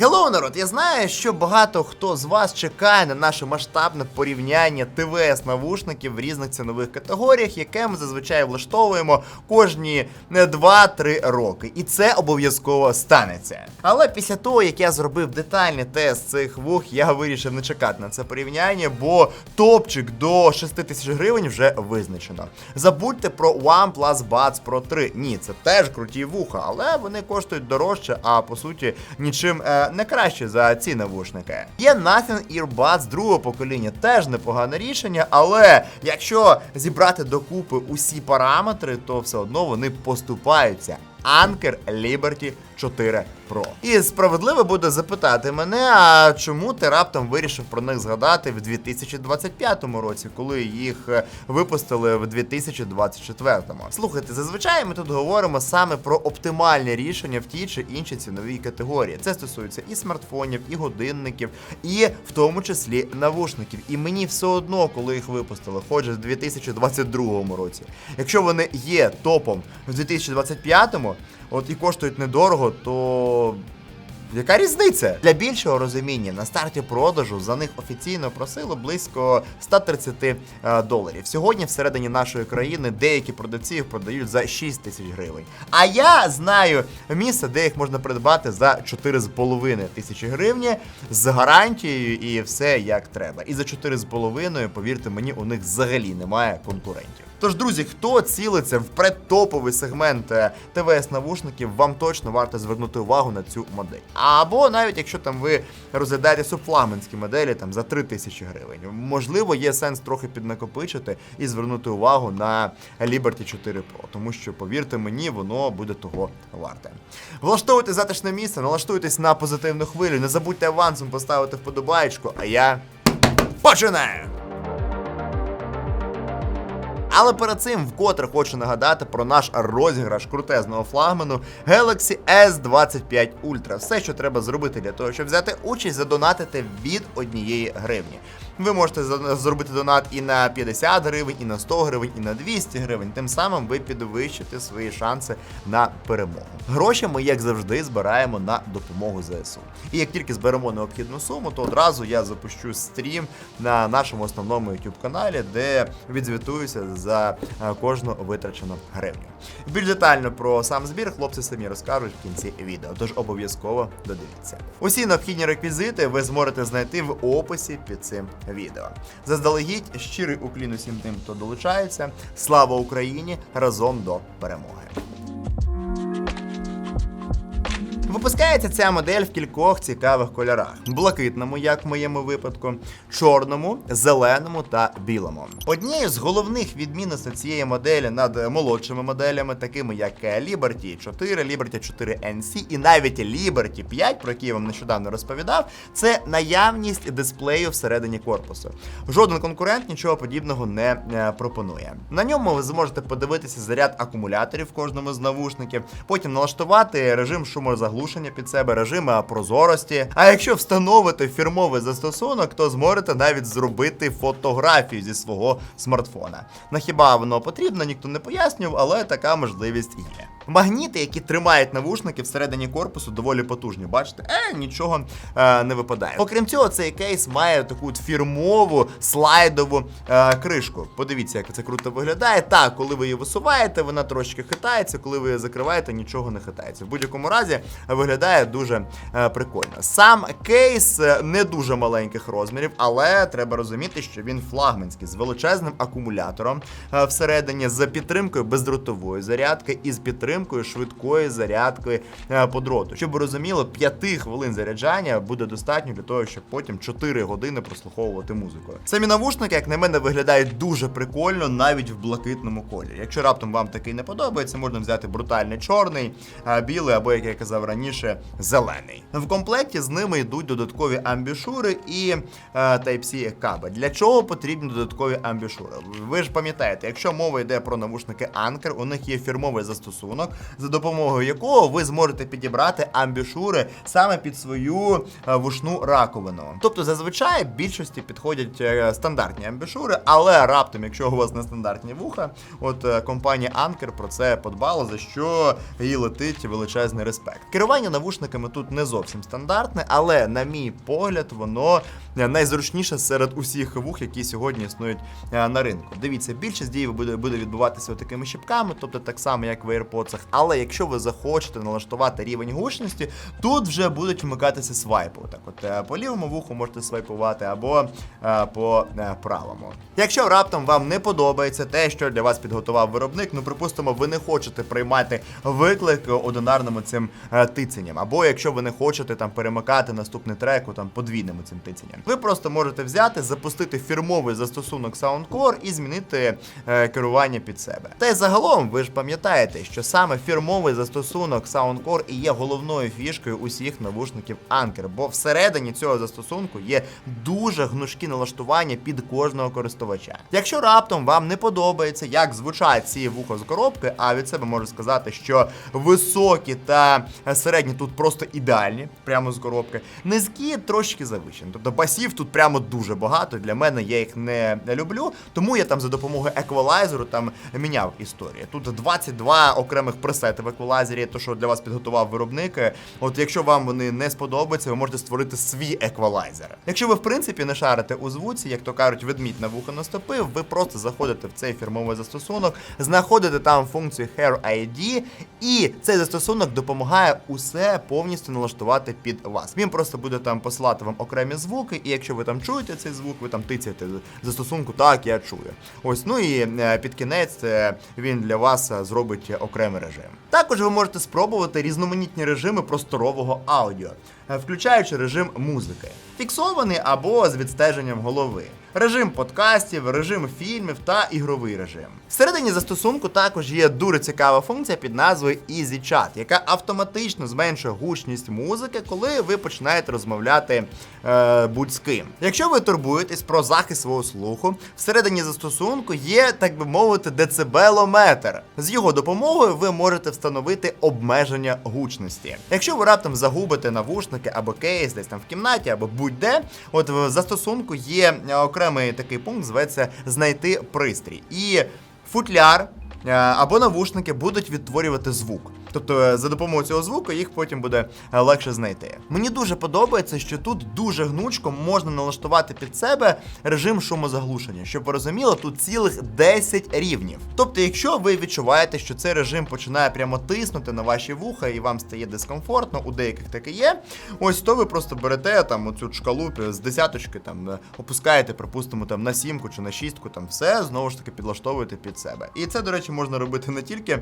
Hello, народ! Я знаю, що багато хто з вас чекає на наше масштабне порівняння ТВС навушників в різних цінових категоріях, яке ми зазвичай влаштовуємо кожні е, 2-3 роки. І це обов'язково станеться. Але після того, як я зробив детальний тест цих вух, я вирішив не чекати на це порівняння, бо топчик до 6 тисяч гривень вже визначено. Забудьте про OnePlus Buds Pro 3. Ні, це теж круті вуха, але вони коштують дорожче, а по суті нічим не краще за ці навушники. Є Nothing Earbuds другого покоління, теж непогане рішення, але якщо зібрати докупи усі параметри, то все одно вони поступаються. Anker Liberty 4 Pro. І справедливо буде запитати мене, а чому ти раптом вирішив про них згадати в 2025 році, коли їх е, випустили в 2024? Слухайте, зазвичай ми тут говоримо саме про оптимальні рішення в тій чи іншій ціновій категорії. Це стосується і смартфонів, і годинників, і в тому числі навушників. І мені все одно, коли їх випустили, хоч в 2022 році. Якщо вони є топом в 2025, от і коштують недорого, то. Яка різниця? Для більшого розуміння на старті продажу за них офіційно просили близько 130 е, доларів. Сьогодні всередині нашої країни деякі продавці їх продають за 6 тисяч гривень. А я знаю місце, де їх можна придбати за 4,5 тисячі гривні з гарантією і все як треба. І за 4,5, повірте мені, у них взагалі немає конкурентів. Тож, друзі, хто цілиться в предтоповий сегмент е, ТВС навушників, вам точно варто звернути увагу на цю модель. Або навіть якщо там ви розглядаєте субфлагманські моделі там за 3 тисячі гривень, можливо, є сенс трохи піднакопичити і звернути увагу на Liberty 4 Pro, тому що, повірте мені, воно буде того варте. Влаштовуйте затишне місце, налаштуйтесь на позитивну хвилю, не забудьте авансом поставити вподобаєчку, а я починаю! Але перед цим вкотре хочу нагадати про наш розіграш крутезного флагману Galaxy S25 Ultra. Все, що треба зробити для того, щоб взяти участь, задонатити від однієї гривні. Ви можете зробити донат і на 50 гривень, і на 100 гривень, і на 200 гривень. Тим самим ви підвищите свої шанси на перемогу. Гроші ми, як завжди, збираємо на допомогу ЗСУ. І як тільки зберемо необхідну суму, то одразу я запущу стрім на нашому основному YouTube каналі, де відзвітуюся за е, кожну витрачену гривню. Більш детально про сам збір хлопці самі розкажуть в кінці відео, тож обов'язково додивіться. Усі необхідні реквізити ви зможете знайти в описі під цим відео. Заздалегідь щирий уклін усім тим, хто долучається. Слава Україні! Разом до перемоги! Випускається ця модель в кількох цікавих кольорах: блакитному, як в моєму випадку, чорному, зеленому та білому. Однією з головних відмінностей цієї моделі над молодшими моделями, такими як Liberty 4, Liberty 4 NC і навіть Liberty 5, про які я вам нещодавно розповідав, це наявність дисплею всередині корпусу. Жоден конкурент нічого подібного не е, пропонує. На ньому ви зможете подивитися заряд акумуляторів в кожному з навушників, потім налаштувати режим шумозаглушення під себе, режим е, прозорості. А якщо встановити фірмовий застосунок, то зможете навіть зробити фотографію зі свого смартфона. На хіба воно потрібно, ніхто не пояснював, але така можливість є. Магніти, які тримають навушники всередині корпусу, доволі потужні. Бачите, е, нічого е, не випадає. Окрім цього, цей кейс має таку фірмову слайдову е, кришку. Подивіться, як це круто виглядає. Так, коли ви її висуваєте, вона трошки хитається. Коли ви її закриваєте, нічого не хитається. В будь-якому разі виглядає дуже е, прикольно. Сам кейс е, не дуже маленьких розмірів, але треба розуміти, що він флагманський з величезним акумулятором е, всередині, з підтримкою бездротової зарядки і з підтримкою швидкої зарядки по дроту. Щоб ви розуміли, 5 хвилин заряджання буде достатньо для того, щоб потім 4 години прослуховувати музику. Самі навушники, як на мене, виглядають дуже прикольно, навіть в блакитному кольорі. Якщо раптом вам такий не подобається, можна взяти брутальний чорний, білий або, як я казав раніше, зелений. В комплекті з ними йдуть додаткові амбішури і е, Type-C каби. Для чого потрібні додаткові амбішури? Ви ж пам'ятаєте, якщо мова йде про навушники Anker, у них є фірмовий застосунок, за допомогою якого ви зможете підібрати амбішури саме під свою е, вушну раковину. Тобто, зазвичай більшості підходять е, стандартні амбішури, але раптом, якщо у вас не стандартні вуха, от е, компанія Anker про це подбала, за що їй летить величезний респект. Керування Керування навушниками тут не зовсім стандартне, але, на мій погляд, воно е, найзручніше серед усіх вух, які сьогодні існують е, на ринку. Дивіться, більшість дій буде, буде відбуватися такими щіпками, тобто так само, як в AirPods. Але якщо ви захочете налаштувати рівень гучності, тут вже будуть вмикатися свайпи. Так, от е, по лівому вуху можете свайпувати або по правому. Якщо раптом вам не подобається те, що для вас підготував виробник, ну припустимо, ви не хочете приймати виклик одинарним цим е, тиценням, або якщо ви не хочете там перемикати наступний трек у, там подвійним цим тиценням, ви просто можете взяти, запустити фірмовий застосунок Soundcore і змінити е, керування під себе. Та й загалом ви ж пам'ятаєте, що саме фірмовий застосунок Soundcore і є головною фішкою усіх навушників Anker, бо всередині цього застосунку є дуже гнучкі налаштування під кожного користувача. Якщо раптом вам не подобається, як звучать ці вухо з коробки, а від себе можу сказати, що високі та середні тут просто ідеальні, прямо з коробки. Низькі трошки завищені. Тобто басів тут прямо дуже багато. Для мене я їх не люблю, тому я там за допомогою еквалайзеру там міняв історію. Тут 22 окремих пресети в еквалайзері, то що для вас підготував виробник. От якщо вам вони не сподобаються, ви можете створити свій еквалайзер. Якщо ви в принципі не шарите у звуці, як то кажуть, ведмідь на вухо ви просто заходите в цей фірмовий застосунок, знаходите там функцію Hair ID, і цей застосунок допомагає усе повністю налаштувати під вас. Він просто буде там посилати вам окремі звуки, і якщо ви там чуєте цей звук, ви там тицяєте застосунку, так я чую. Ось, ну і е, під кінець е, він для вас е, зробить окремий режим. Також ви можете спробувати різноманітні режими просторового аудіо, включаючи режим музики, фіксований або з відстеженням голови. Режим подкастів, режим фільмів та ігровий режим. Всередині застосунку також є дуже цікава функція під назвою Easy Chat, яка автоматично зменшує гучність музики, коли ви починаєте розмовляти е, будь з ким. Якщо ви турбуєтесь про захист свого слуху, всередині застосунку є, так би мовити, децибелометр. З його допомогою ви можете встановити обмеження гучності. Якщо ви раптом загубите навушники або кейс десь там в кімнаті, або будь-де, от в застосунку є е, окремий такий пункт, зветься знайти пристрій. І футляр або навушники будуть відтворювати звук. Тобто е, за допомогою цього звуку їх потім буде е, легше знайти. Мені дуже подобається, що тут дуже гнучко можна налаштувати під себе режим шумозаглушення. Щоб ви розуміли, тут цілих 10 рівнів. Тобто, якщо ви відчуваєте, що цей режим починає прямо тиснути на ваші вуха і вам стає дискомфортно, у деяких таке є. Ось то ви просто берете там оцю шкалу з десяточки, там е, опускаєте, припустимо, там на сімку чи на шістку, там все знову ж таки підлаштовуєте під себе. І це, до речі, можна робити не тільки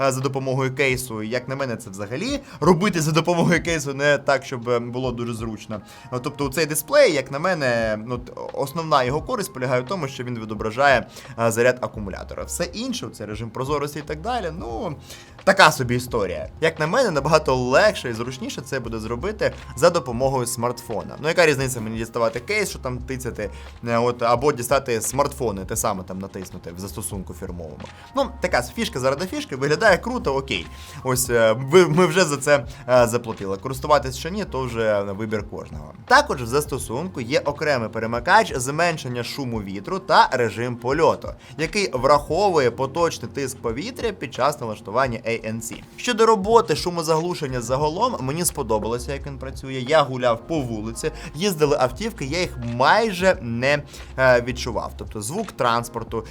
е, за допомогою кейсу. Як на мене, це взагалі робити за допомогою кейсу не так, щоб е, було дуже зручно. Е, Тобто, цей дисплей, як на мене, ну основна його користь полягає в тому, що він відображає е, заряд акумулятора. Все інше, це режим прозорості і так далі. Ну така собі історія. Як на мене, набагато легше і зручніше це буде зробити за допомогою смартфона. Ну яка різниця мені діставати кейс, що там тицяти, от або дістати смартфони, те саме там натиснути в застосунку фірмовому. Ну така фішка заради фішки виглядає круто, окей. Ось е, ми вже за це е, заплатили. Користуватись чи ні, то вже вибір кожного. Також в застосунку є окремий перемикач зменшення шуму вітру та режим польоту, який враховує поточний тиск повітря під час налаштування ANC. Щодо роботи шумозаглушення загалом, мені сподобалося, як він працює. Я гуляв по вулиці, їздили автівки, я їх майже не е, відчував. Тобто звук транспорту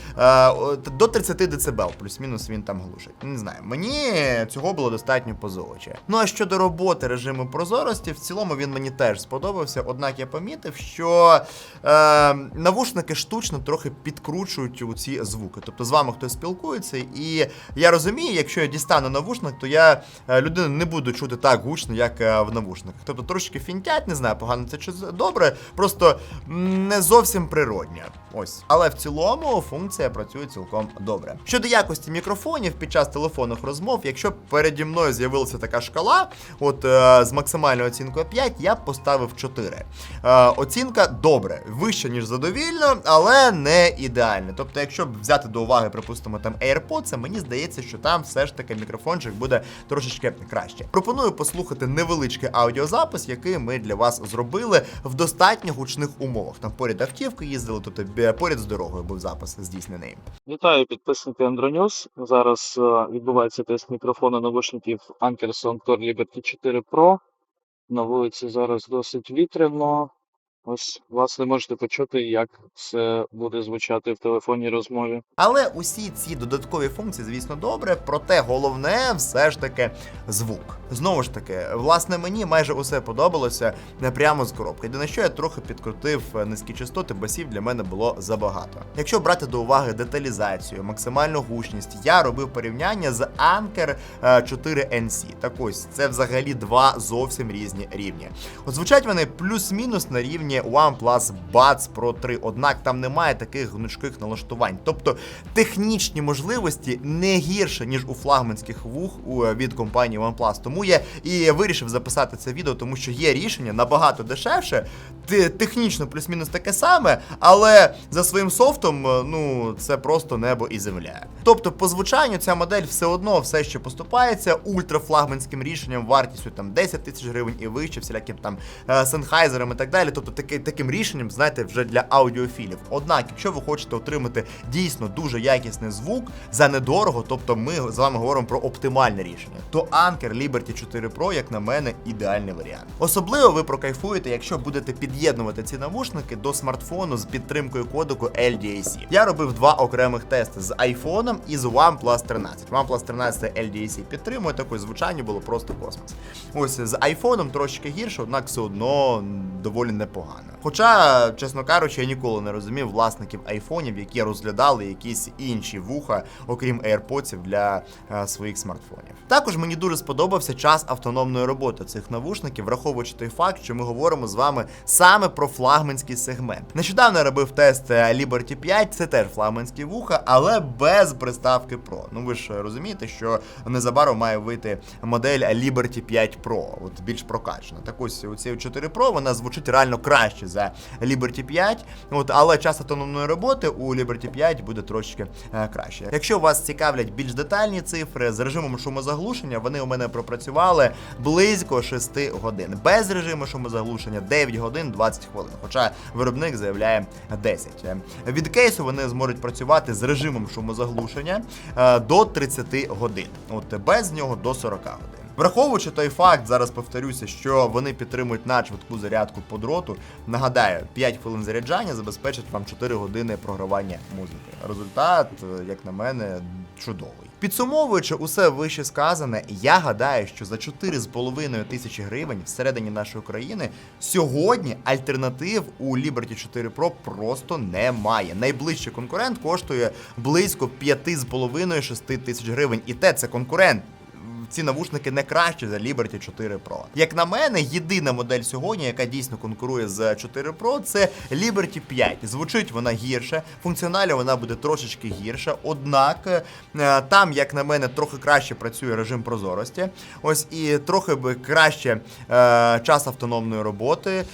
до 30 дБ, плюс-мінус він там глушить. Не знаю, мені цього було достатньо по золочі. Ну а щодо роботи режиму прозорості, в цілому він мені теж сподобався. Однак я помітив, що е, навушники штучно трохи підкручують у ці звуки. Тобто з вами хтось спілкується, і я розумію, якщо я дістану навушник, то я е, людину не буду чути так гучно, як е, в навушниках. Тобто трошки фінтять, не знаю, погано це чи добре, просто не зовсім природня. Ось. Але в цілому функція працює цілком добре. Щодо якості мікрофонів під час телефонних розмов, якщо переді мною з'явилася така шкала, от е, з максимальною оцінкою 5, я б поставив 4. Е, оцінка добре, вища, ніж задовільно, але не ідеальна. Тобто, якщо б взяти до уваги, припустимо, там AirPods, мені здається, що там все ж таки мікрофончик буде трошечки краще. Пропоную послухати невеличкий аудіозапис, який ми для вас зробили в достатньо гучних умовах. Там поряд автівки їздили, тобто поряд з дорогою був запис здійснений. Вітаю підписники Андронюс. Зараз е, відбувається тест мікрофону навушників Anker Soundcore Liberty 4 Pro. На вулиці зараз досить вітряно. Ось, власне, можете почути, як це буде звучати в телефонній розмові. Але усі ці додаткові функції, звісно, добре, проте головне все ж таки звук. Знову ж таки, власне, мені майже усе подобалося не прямо з коробки. Де на що я трохи підкрутив е, низькі частоти, басів для мене було забагато. Якщо брати до уваги деталізацію, максимальну гучність, я робив порівняння з Anker е, 4 NC. Так ось це взагалі два зовсім різні рівні. От звучать вони плюс-мінус на рівні OnePlus Buds Pro 3, однак там немає таких гнучких налаштувань. Тобто технічні можливості не гірше, ніж у флагманських вух е, від компанії OnePlus. Тому я і вирішив записати це відео, тому що є рішення набагато дешевше, технічно плюс-мінус таке саме, але за своїм софтом, е, ну це просто небо і земля. Тобто, по звучанню ця модель все одно все ще поступається ультрафлагманським рішенням вартістю там 10 тисяч гривень і вище, всіляким там сенхайзером і так далі. Тобто таки, таким рішенням, знаєте, вже для аудіофілів. Однак, якщо ви хочете отримати дійсно дуже якісний звук за недорого, тобто ми з вами говоримо про оптимальне рішення, то Anker Liberty 4 Pro, як на мене, ідеальний варіант. Особливо ви прокайфуєте, якщо будете під'єднувати ці навушники до смартфону з підтримкою кодеку LDAC. Я робив два окремих тести з iPhone і з OnePlus 13. OnePlus 13 LDAC підтримує, таке звучання було просто космос. Ось з iPhone трошки гірше, однак все одно доволі непогано. Хоча, чесно кажучи, я ніколи не розумів власників айфонів, які розглядали якісь інші вуха, окрім AirPods для е, своїх смартфонів. Також мені дуже сподобався час автономної роботи цих навушників, враховуючи той факт, що ми говоримо з вами саме про флагманський сегмент. Нещодавно я робив тест е, Liberty 5, це теж флагманські вуха, але без приставки Pro. Ну ви ж розумієте, що незабаром має вийти модель Liberty 5 Pro, от більш прокачана. Так ось у цій 4 Pro вона звучить реально краще за Liberty 5, от, але час автономної роботи у Liberty 5 буде трошечки е, краще. Якщо вас цікавлять більш детальні цифри з режимом шумозаглушення, вони у мене пропрацювали близько 6 годин. Без режиму шумозаглушення 9 годин 20 хвилин. Хоча виробник заявляє 10. Е, Від кейсу вони зможуть працювати з режимом шумозаглушення е, до 30 годин. От без нього до 40 годин. Враховуючи той факт, зараз повторюся, що вони підтримують надшвидку зарядку по дроту. Нагадаю, 5 хвилин заряджання забезпечить вам 4 години програвання музики. Результат, е, як на мене, чудовий. Підсумовуючи усе вище сказане, я гадаю, що за 4,5 тисячі гривень всередині нашої країни сьогодні альтернатив у Liberty 4 Pro просто немає. Найближчий конкурент коштує близько 5,5-6 тисяч гривень. І те це конкурент ці навушники не кращі за Liberty 4 Pro. Як на мене, єдина модель сьогодні, яка дійсно конкурує з 4 Pro, це Liberty 5. Звучить вона гірше, функціонально вона буде трошечки гірша. Однак е, там, як на мене, трохи краще працює режим прозорості. Ось і трохи би краще е, час автономної роботи.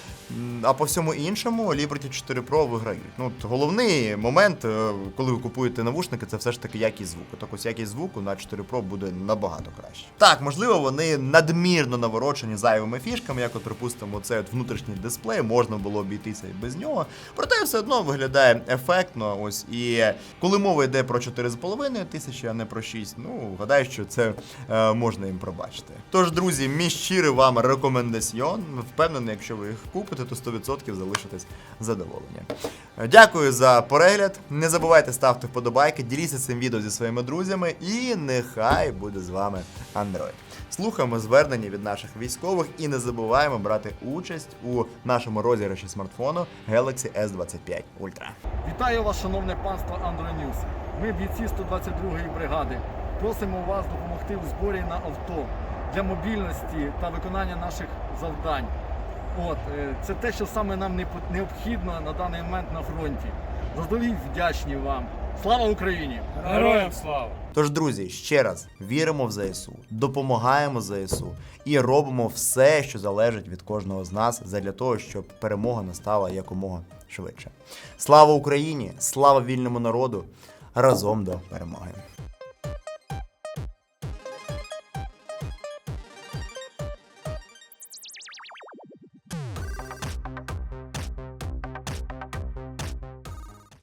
А по всьому іншому Liberty 4 Pro виграють. Ну, головний момент, е, коли ви купуєте навушники, це все ж таки якість звуку. Так ось якість звуку на 4 Pro буде набагато краще. Так, можливо, вони надмірно наворочені зайвими фішками, як от, припустимо, цей от внутрішній дисплей, можна було обійтися і без нього. Проте все одно виглядає ефектно. Ось і коли мова йде про 4,5 тисячі, а не про 6, ну гадаю, що це е, можна їм пробачити. Тож, друзі, мій щирий вам рекомендаціон. Впевнений, якщо ви їх купите, то 100% залишитесь задоволені. Дякую за перегляд. Не забувайте ставити вподобайки, діліться цим відео зі своїми друзями, і нехай буде з вами Android. Слухаємо звернення від наших військових і не забуваємо брати участь у нашому розіграші смартфону Galaxy S25 Ultra. Вітаю вас, шановне панство Андронюс. Ми бійці 122-ї бригади. Просимо вас допомогти в зборі на авто для мобільності та виконання наших завдань. От, е, це те, що саме нам необхідно на даний момент на фронті. Заздалегідь вдячні вам. Слава Україні! Героям слава! Тож, друзі, ще раз віримо в ЗСУ, допомагаємо ЗСУ і робимо все, що залежить від кожного з нас, задля того, щоб перемога настала якомога швидше. Слава Україні! Слава вільному народу! Разом до перемоги!